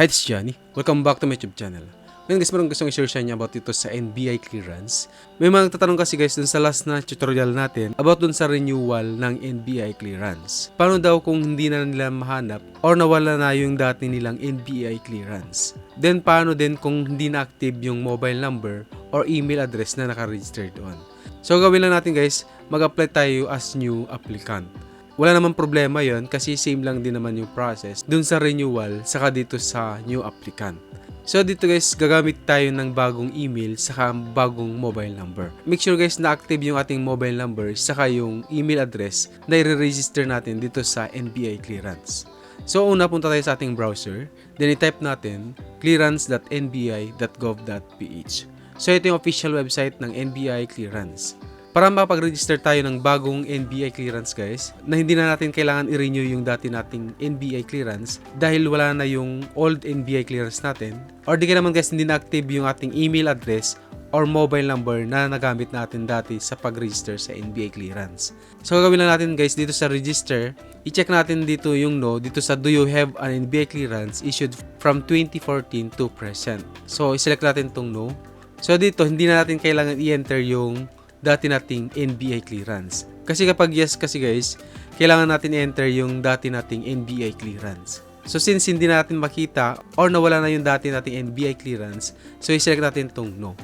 Hi, this is Johnny. Welcome back to my YouTube channel. Ngayon guys, meron gustong i-share sa inyo about ito sa NBI clearance. May mga nagtatanong kasi guys dun sa last na tutorial natin about dun sa renewal ng NBI clearance. Paano daw kung hindi na nila mahanap or nawala na yung dati nilang NBI clearance? Then paano din kung hindi na active yung mobile number or email address na nakaregister doon? So gawin lang natin guys, mag-apply tayo as new applicant. Wala namang problema yon kasi same lang din naman yung process dun sa renewal saka dito sa new applicant. So dito guys, gagamit tayo ng bagong email saka bagong mobile number. Make sure guys na active yung ating mobile number saka yung email address na i-register natin dito sa NBI clearance. So una punta tayo sa ating browser, then i-type natin clearance.nbi.gov.ph. So ito yung official website ng NBI clearance. Para makapag-register tayo ng bagong NBI clearance guys, na hindi na natin kailangan i-renew yung dati nating NBI clearance dahil wala na yung old NBI clearance natin. Or di ka naman guys hindi na active yung ating email address or mobile number na nagamit natin dati sa pag-register sa NBI clearance. So gagawin lang natin guys dito sa register, i-check natin dito yung no dito sa do you have an NBI clearance issued from 2014 to present. So i-select natin tong no. So dito hindi na natin kailangan i-enter yung dati nating NBI clearance. Kasi kapag yes kasi guys, kailangan natin i-enter yung dati nating NBI clearance. So since hindi natin makita or nawala na yung dati nating NBI clearance, so i-select natin tong no.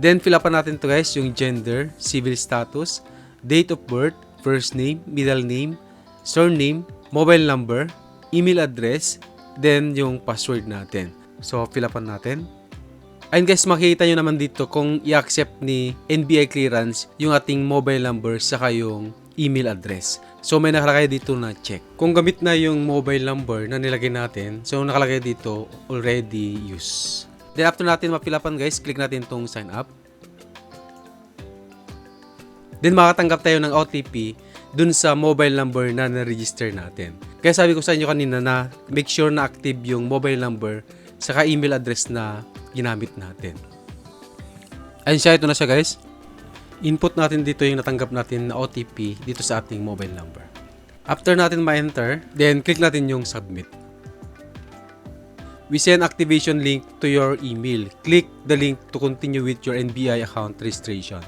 Then fill upan natin to guys yung gender, civil status, date of birth, first name, middle name, surname, mobile number, email address, then yung password natin. So fill upan natin. Ayun guys, makikita nyo naman dito kung i-accept ni NBI clearance yung ating mobile number saka yung email address. So may nakalagay dito na check. Kung gamit na yung mobile number na nilagay natin, so nakalagay dito already use. Then after natin mapilapan guys, click natin tong sign up. Then makatanggap tayo ng OTP dun sa mobile number na na-register natin. Kaya sabi ko sa inyo kanina na make sure na active yung mobile number saka email address na ginamit natin. Ayun siya, ito na siya guys. Input natin dito yung natanggap natin na OTP dito sa ating mobile number. After natin ma-enter, then click natin yung submit. We send activation link to your email. Click the link to continue with your NBI account registration.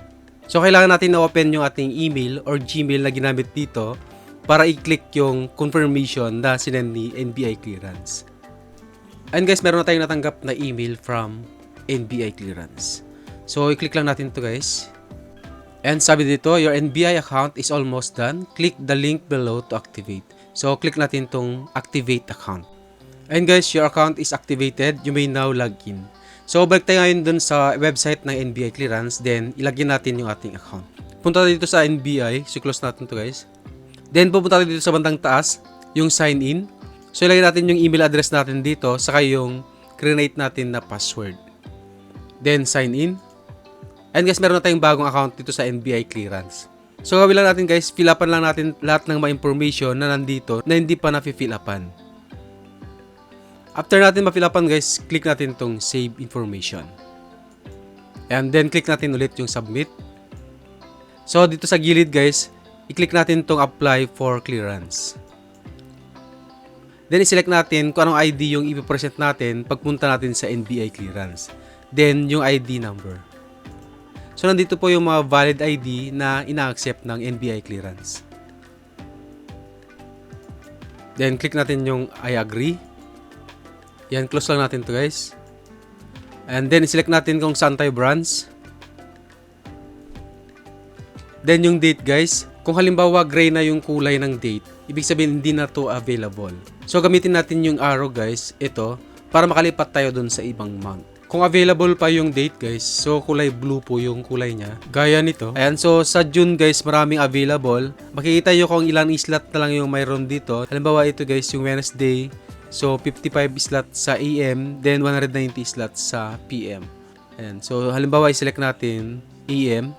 So, kailangan natin na-open yung ating email or Gmail na ginamit dito para i-click yung confirmation na sinend ni NBI clearance. And guys, meron na tayong natanggap na email from NBI clearance. So, i-click lang natin to guys. And sabi dito, your NBI account is almost done. Click the link below to activate. So, click natin tong activate account. And guys, your account is activated. You may now log in. So, balik tayo ngayon dun sa website ng NBI clearance. Then, ilagyan natin yung ating account. Punta tayo dito sa NBI. So, close natin to guys. Then, pupunta tayo dito sa bandang taas. Yung sign in. So, ilagay natin yung email address natin dito. Saka yung create natin na password. Then, sign in. And guys, meron na tayong bagong account dito sa NBI clearance. So, gawin lang natin guys, fill upan lang natin lahat ng mga information na nandito na hindi pa na-fill upan. After natin ma-fill upan guys, click natin tong save information. And then, click natin ulit yung submit. So, dito sa gilid guys, i-click natin tong apply for clearance. Then, i-select natin kung anong ID yung ipipresent natin pagpunta natin sa NBI clearance. Then, yung ID number. So, nandito po yung mga valid ID na ina-accept ng NBI clearance. Then, click natin yung I agree. Yan, close lang natin to guys. And then, select natin kung saan tayo branch. Then, yung date guys. Kung halimbawa gray na yung kulay ng date, ibig sabihin hindi na to available. So, gamitin natin yung arrow guys, ito, para makalipat tayo dun sa ibang month. Kung available pa yung date guys, so kulay blue po yung kulay niya. Gaya nito. Ayan, so sa June guys, maraming available. Makikita nyo kung ilang slot na lang yung mayroon dito. Halimbawa ito guys, yung Wednesday. So 55 slot sa AM, then 190 slots sa PM. Ayan, so halimbawa i-select natin AM.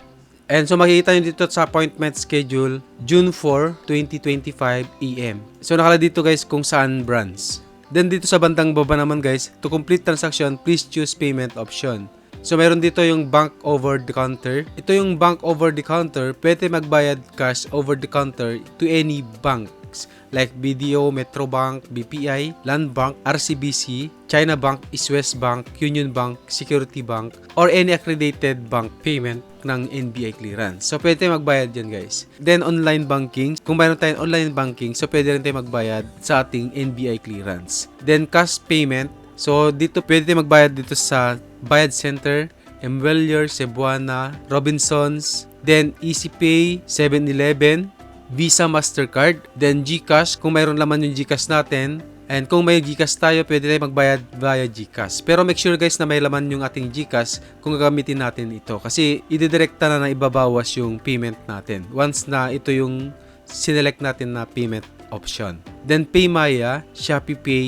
And so makikita nyo dito sa appointment schedule, June 4, 2025 AM. So nakala dito guys kung saan branch. Then dito sa bandang baba naman guys, to complete transaction, please choose payment option. So meron dito yung bank over the counter. Ito yung bank over the counter, pwede magbayad cash over the counter to any bank. Banks like BDO, Metrobank, BPI, Land Bank, RCBC, China Bank, East West Bank, Union Bank, Security Bank, or any accredited bank payment ng NBI clearance. So, pwede tayo magbayad dyan, guys. Then, online banking. Kung mayroon tayong online banking, so pwede rin tayo magbayad sa ating NBI clearance. Then, cash payment. So, dito pwede tayo magbayad dito sa Bayad Center, Emwellier, Cebuana, Robinsons, then EasyPay, 7-Eleven, Visa Mastercard, then GCash kung mayroon laman yung GCash natin. And kung may GCash tayo, pwede tayo magbayad via GCash. Pero make sure guys na may laman yung ating GCash kung gagamitin natin ito. Kasi ididirekta na na ibabawas yung payment natin. Once na ito yung sinelect natin na payment option. Then Paymaya, Shopee Pay,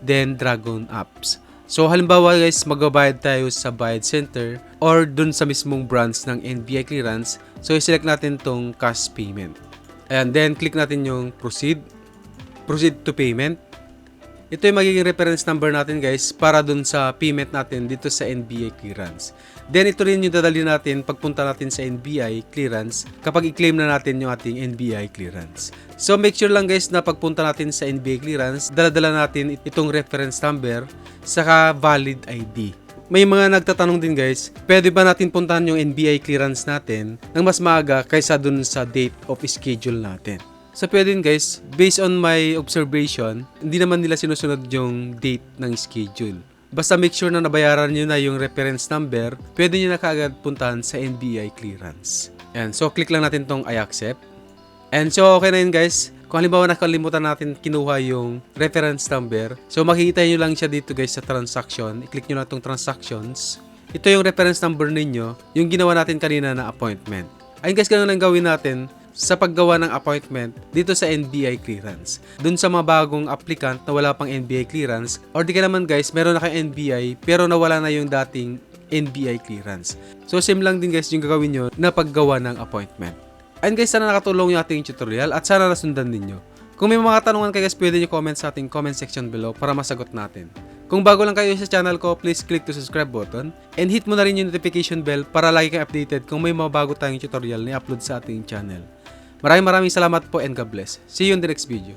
then Dragon Apps. So halimbawa guys, magbabayad tayo sa Bayad Center or dun sa mismong branch ng NBI clearance. So i-select natin tong cash payment. And then click natin yung proceed. Proceed to payment. Ito yung magiging reference number natin guys para dun sa payment natin dito sa NBI clearance. Then ito rin yung dadali natin pagpunta natin sa NBI clearance kapag i-claim na natin yung ating NBI clearance. So make sure lang guys na pagpunta natin sa NBI clearance, dala-dala natin itong reference number saka valid ID. May mga nagtatanong din guys, pwede ba natin puntahan yung NBI clearance natin ng mas maaga kaysa dun sa date of schedule natin? So pwede din guys, based on my observation, hindi naman nila sinusunod yung date ng schedule. Basta make sure na nabayaran nyo na yung reference number, pwede nyo na kaagad puntahan sa NBI clearance. Yan, so click lang natin tong I accept. And so okay na yun guys. Kung halimbawa nakalimutan natin kinuha yung reference number, so makikita nyo lang siya dito guys sa transaction. I-click nyo na itong transactions. Ito yung reference number ninyo, yung ginawa natin kanina na appointment. Ayun guys, ganun lang gawin natin sa paggawa ng appointment dito sa NBI clearance. Dun sa mga bagong applicant na wala pang NBI clearance or di ka naman guys, meron na kayong NBI pero nawala na yung dating NBI clearance. So same lang din guys yung gagawin nyo na paggawa ng appointment. Ayun guys, sana nakatulong yung ating tutorial at sana nasundan ninyo. Kung may mga tanungan kayo guys, pwede nyo comment sa ating comment section below para masagot natin. Kung bago lang kayo sa channel ko, please click to subscribe button and hit mo na rin yung notification bell para lagi kang updated kung may mga bago tayong tutorial na upload sa ating channel. Maraming maraming salamat po and God bless. See you in the next video.